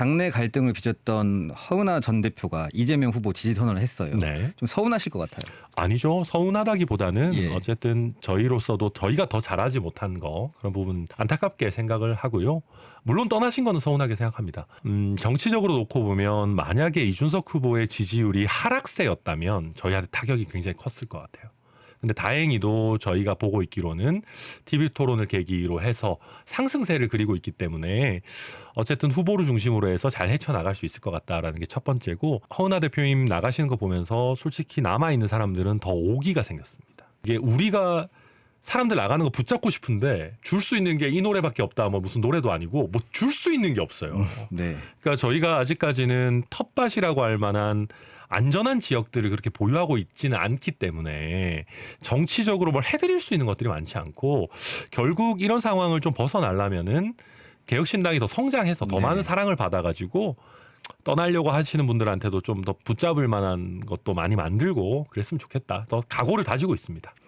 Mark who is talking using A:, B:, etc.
A: 당내 갈등을 빚었던 허은하 전 대표가 이재명 후보 지지 선언을 했어요.
B: 네.
A: 좀 서운하실 것 같아요.
B: 아니죠. 서운하다기보다는
A: 예.
B: 어쨌든 저희로서도 저희가 더 잘하지 못한 거 그런 부분 안타깝게 생각을 하고요. 물론 떠나신 거는 서운하게 생각합니다. 음, 정치적으로 놓고 보면 만약에 이준석 후보의 지지율이 하락세였다면 저희한테 타격이 굉장히 컸을 것 같아요. 근데 다행히도 저희가 보고 있기로는 TV 토론을 계기로 해서 상승세를 그리고 있기 때문에 어쨌든 후보를 중심으로 해서 잘 헤쳐나갈 수 있을 것 같다라는 게 첫 번째고 허은하 대표님 나가시는 거 보면서 솔직히 남아있는 사람들은 더 오기가 생겼습니다. 이게 우리가 사람들 나가는 거 붙잡고 싶은데 줄 수 있는 게 이 노래밖에 없다. 뭐 무슨 노래도 아니고 뭐 줄 수 있는 게 없어요.
A: 네.
B: 그러니까 저희가 아직까지는 텃밭이라고 할 만한 안전한 지역들을 그렇게 보유하고 있지는 않기 때문에 정치적으로 뭘 해드릴 수 있는 것들이 많지 않고 결국 이런 상황을 좀 벗어나려면은 개혁신당이 더 성장해서 더
A: 네.
B: 많은 사랑을 받아가지고 떠나려고 하시는 분들한테도 좀 더 붙잡을 만한 것도 많이 만들고 그랬으면 좋겠다. 더 각오를 다지고 있습니다.